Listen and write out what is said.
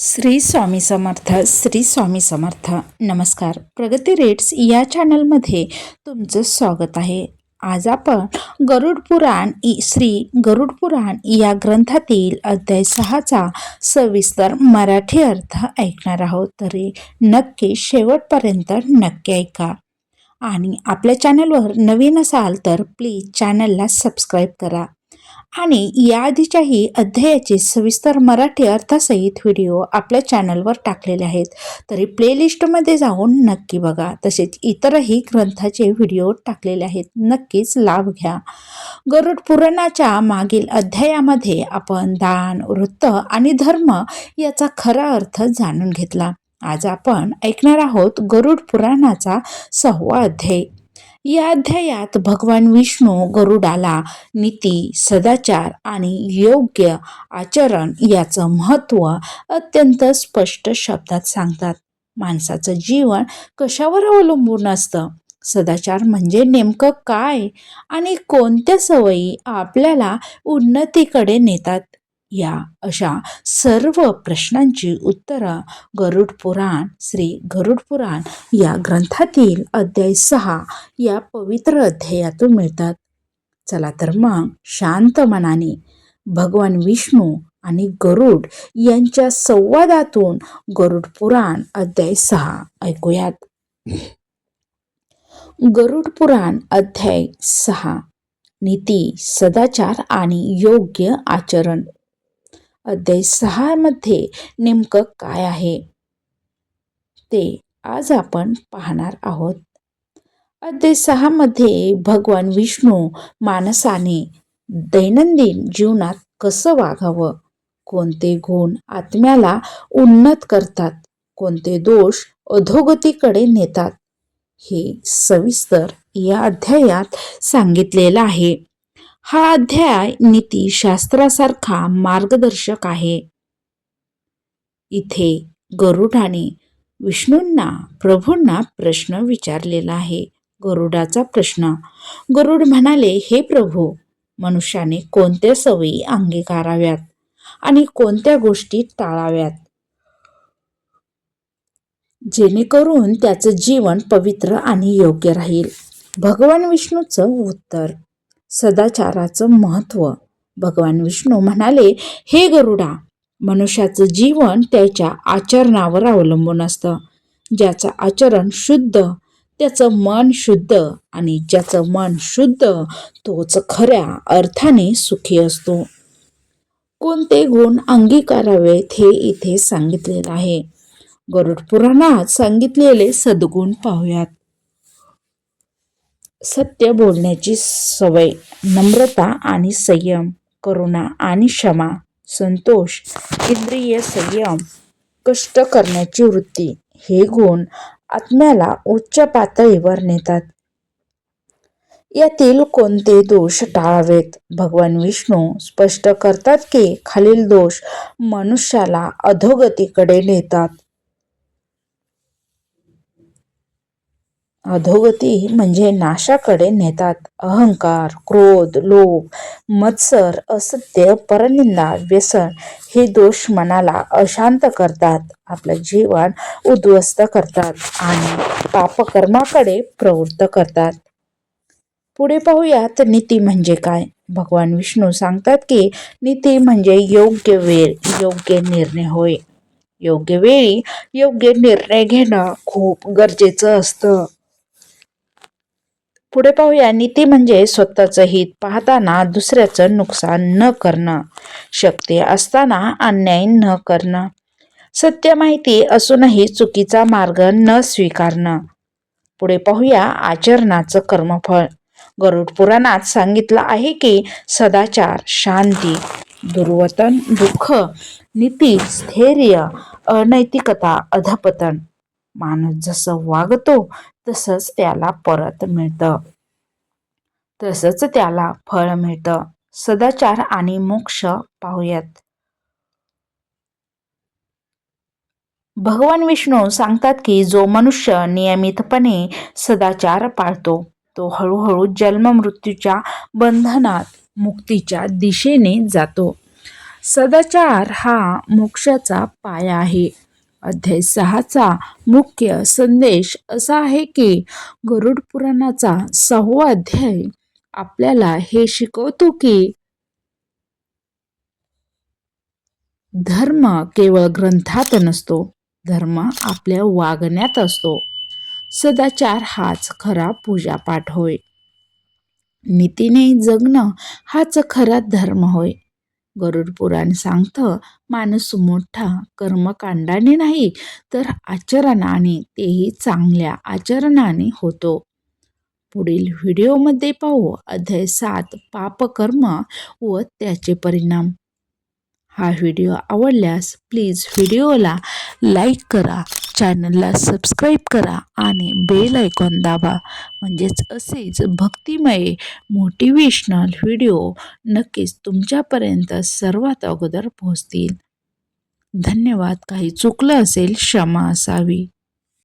श्री स्वामी समर्थ श्री स्वामी समर्थ. नमस्कार. प्रगती रेट्स या चॅनलमध्ये तुमचं स्वागत आहे. आज आपण गरुड पुराण श्री गरुड पुराण या ग्रंथातील अध्याय सहाचा सविस्तर मराठी अर्थ ऐकणार आहोत. तरी नक्की शेवटपर्यंत नक्की ऐका. आणि आपल्या चॅनलवर नवीन असाल तर प्लीज चॅनलला सबस्क्राईब करा. आणि याआधीच्याही अध्यायाचे सविस्तर मराठी अर्थसहित व्हिडिओ आपल्या चॅनलवर टाकलेले आहेत. तरी प्लेलिस्टमध्ये जाऊन नक्की बघा. तसेच इतरही ग्रंथाचे व्हिडिओ टाकलेले आहेत. नक्कीच लाभ घ्या. गरुड पुराणाच्या मागील अध्यायामध्ये आपण दान वृत्त आणि धर्म याचा खरा अर्थ जाणून घेतला. आज आपण ऐकणार आहोत गरुड पुराणाचा सहावा अध्याय. या अध्यायात भगवान विष्णू गरुडाला नीती सदाचार आणि योग्य आचरण याचं महत्त्व अत्यंत स्पष्ट शब्दात सांगतात. माणसाचं जीवन कशावर अवलंबून असतं? सदाचार म्हणजे नेमकं काय? आणि कोणत्या सवयी आपल्याला उन्नतीकडे नेतात? या अशा सर्व प्रश्नांची उत्तरं गरुड पुराण श्री गरुड पुराण या ग्रंथातील अध्याय सहा या पवित्र अध्यायातून मिळतात. चला तर मग शांत मनाने भगवान विष्णू आणि गरुड यांच्या संवादातून गरुड पुराण अध्याय सहा ऐकूयात. गरुड पुराण अध्याय सहा. नीती सदाचार आणि योग्य आचरण. अध्याय सहामध्ये नेमकं काय आहे? ते आज आपण पाहणार आहोत. अध्याय सहामध्ये भगवान विष्णू माणसाने दैनंदिन जीवनात कसं वागावं? कोणते गुण आत्म्याला उन्नत करतात? कोणते दोष अधोगतीकडे नेतात? हे सविस्तर या अध्यायात सांगितलेलं आहे. हा अध्याय नीतीशास्त्रासारखा मार्गदर्शक आहे. इथे गरुडाने विष्णूंना प्रभूंना प्रश्न विचारलेला आहे. गरुडाचा प्रश्न गरुड म्हणाले हे प्रभू मनुष्याने कोणत्या सवयी अंगीकाराव्यात आणि कोणत्या गोष्टी टाळाव्यात? जेणेकरून त्याचं जीवन पवित्र आणि योग्य राहील. भगवान विष्णूचं उत्तर सदाचाराचं महत्त्व. भगवान विष्णू म्हणाले हे गरुडा मनुष्याचं जीवन त्याच्या आचरणावर अवलंबून असतं. ज्याचं आचरण शुद्ध त्याचं मन शुद्ध आणि ज्याचं मन शुद्ध तोच खऱ्या अर्थाने सुखी असतो. कोणते गुण अंगीकारावेत हे इथे सांगितलेलं आहे. गरुड पुराणात सांगितलेले सद्गुण पाहूयात. सत्य बोलण्याची सवय नम्रता आणि संयम करुणा आणि क्षमा संतोष इंद्रिय संयम कष्ट करण्याची वृत्ती हे गुण आत्म्याला उच्च पातळीवर नेतात. यातील कोणते दोष टाळावेत? भगवान विष्णू स्पष्ट करतात की खालील दोष मनुष्याला अधोगतीकडे नेतात. अधोगती म्हणजे नाशाकडे नेतात. अहंकार क्रोध लोभ मत्सर असत्य परनिंदा व्यसन हे दोष मनाला अशांत करतात. आपलं जीवन उद्ध्वस्त करतात आणि पापकर्माकडे प्रवृत्त करतात. पुढे पाहूयात नीती म्हणजे काय? भगवान विष्णू सांगतात की नीती म्हणजे योग्य वेळ योग्य निर्णय होय. योग्य वेळी योग्य निर्णय घेणं खूप गरजेचं असतं. पुढे पाहूया. नीती म्हणजे स्वतःचं हित पाहताना दुसऱ्याचं नुकसान न करणं. शक्य असताना अन्याय न करणं. सत्य माहिती असूनही चुकीचा मार्ग न स्वीकारणं. पुढे पाहूया आचरणाचं कर्मफळ. गरुड पुराणात सांगितलं आहे की सदाचार शांती दुर्वतन दुःख नीती स्थैर्य अनैतिकता अधपतन. माणूस जसं वागतो तसंच त्याला परत मिळतं. तसंच त्याला फळ मिळतं. सदाचार आणि मोक्ष पाहूयात. भगवान विष्णू सांगतात की जो मनुष्य नियमितपणे सदाचार पाळतो तो हळूहळू जन्म मृत्यूच्या बंधनात मुक्तीच्या दिशेने जातो. सदाचार हा मोक्षाचा पाया आहे. अध्याय सहाचा मुख्य संदेश असा आहे की गरुड पुराणाचा सहावा अध्याय आपल्याला हे शिकवतो की धर्म केवळ ग्रंथात नसतो धर्म आपल्या वागण्यात असतो. सदाचार हाच खरा पूजापाठ होय. नीतीने जगणं हाच खरा धर्म होय. गरुड पुराण सांगतं माणूस मोठा कर्मकांडाने नाही तर आचरणाने तेही चांगल्या आचरणाने होतो. पुढील व्हिडिओमध्ये पाहू. अध्याय सात पापकर्म व त्याचे परिणाम. हा व्हिडिओ आवडल्यास प्लीज व्हिडिओला लाईक करा. चॅनलला सबस्क्राईब करा आणि बेल ऐकॉन दाबा. म्हणजेच असेच भक्तिमय मोटिवेशनल व्हिडिओ नक्कीच तुमच्यापर्यंत सर्वात अगोदर पोहोचतील. धन्यवाद. काही चुकलं असेल क्षमा असावी.